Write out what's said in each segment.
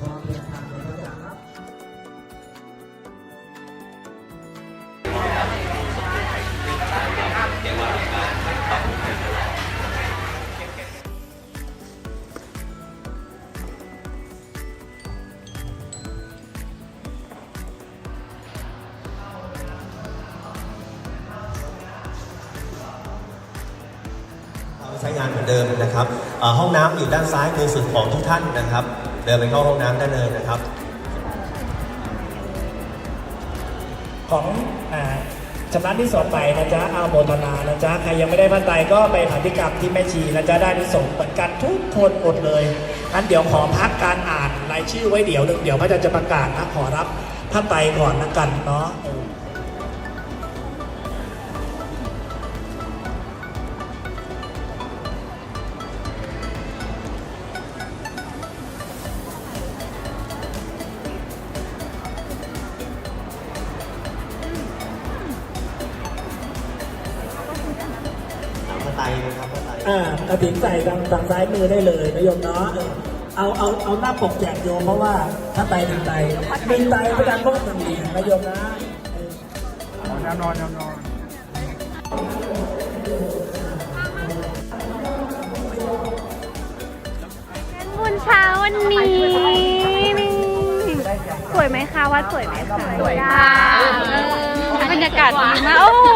วราใช้งานเหมือนเดิมนะครับห้องน้ำอยู่ด้านซ้ายมือสุดของทุกท่านนะครับ เดินไปเข้าห้องน้ำได้เลยนะครับ ของอ่าชำระที่สองไปนะจ๊ะเอาโมทนานะจ๊ะใครยังไม่ได้ผ้าไตรก็ไปผันธิกรรมที่แม่ชีนะจ๊ะได้ที่ส่งส์เหมือนกันทุกคนอดเลยงั้นเดี๋ยวขอพักการอ่านรายชื่อไว้เดี๋ยวหนึ่งเดี๋ยวพระอาจารย์จะประกาศนะขอรับผ้าไตรก่อนนะกันเนาะ นะครับพระไตรอ่ากระถิ่นใส่ทางทางซ้ายมือได้เลยนะโยมเนาะเออเอาเอาเอาหน้าปกแจกโยมเพราะว่าถ้าไตรหนึ่งไตรหนึ่งไตรพระอาจารย์ก็ทำดีนะโยมนะเออ แนวนอนแนวนอนบุญเช้าวันนี้นี่สวยไหมคะวัดสวยไหมคะสวยค่ะบรรยากาศดีมาก โอ้โห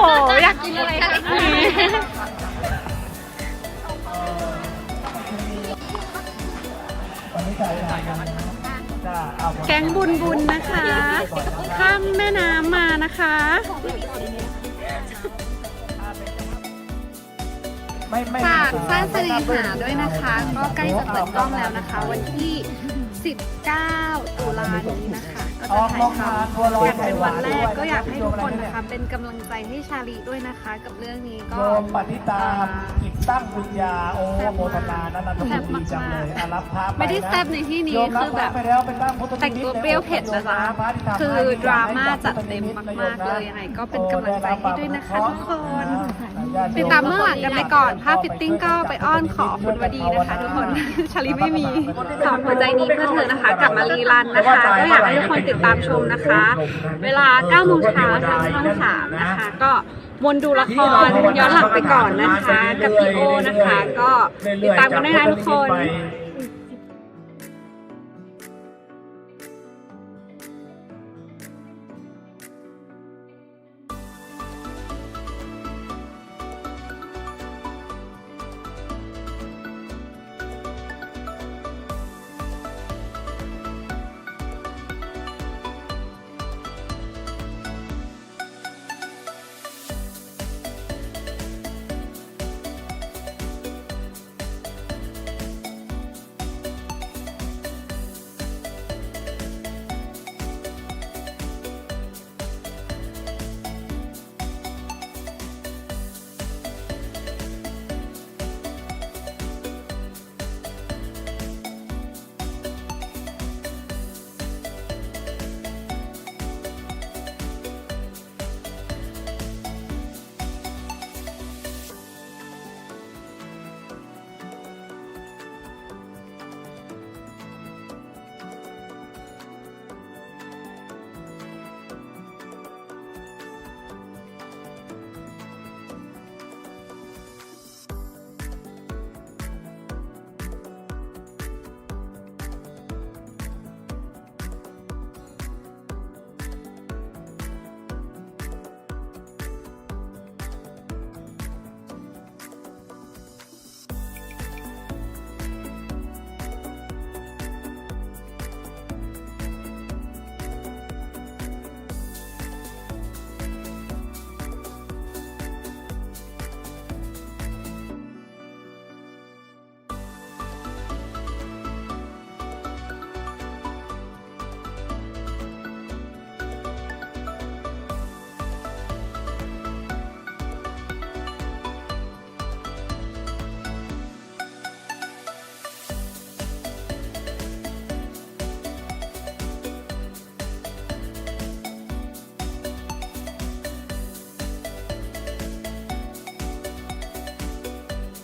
อยากกินอะไรคะ แก๊งบุญบุญนะคะ ข้ามแม่น้ำมานะคะ ไม่ไม่ฝากสร้างสรีหาด้วยนะคะ ก็ใกล้จะเปิดกล้องแล้วนะคะ วันที่ 19 ตุลานี้นะคะ ก็อจะอกถ่ายลงทมาตัวลอยำกันเป็นวันแรกก็อยากให้ทุกคนนะคะเป็นกำลังใจให้ชาลีด้วยนะคะ กับเรื่องนี้ก็โยมปฏิตามกิจตั้งบุญญาโอโมทนานันทบุรีจังเลยอารับพระปไม่ได้นะแซ่บในที่นี้โยมรับคือแบบพระไปแล้วไปตั้งพุทธนิมิแต่งตัวเปรี้ยวเผ็ดนะจ๊ะคือดราม่าจัดเต็มมากๆเลยยังไงก็เป็นกำลังใจให้ด้วยนะคะทุกคนติดตามเมื่องหลังกันไปก่อนภาพฟิตติ้งก็ไปอ้อนขอคุณวดีนะคะทุกคน ชาลีไม่มีสอนหัวใจนี้เพื่อเธอนะคะ กลับมารีรันนะคะ ก็อยากให้ทุกคนติดตามชมนะคะ เวลา9โมงเช้าทางช่อง3นะคะ ก็วนดูละครย้อนหลังไปก่อนนะคะ กับพี่โอนะคะ ก็ติดตามกันได้นะทุกคนไป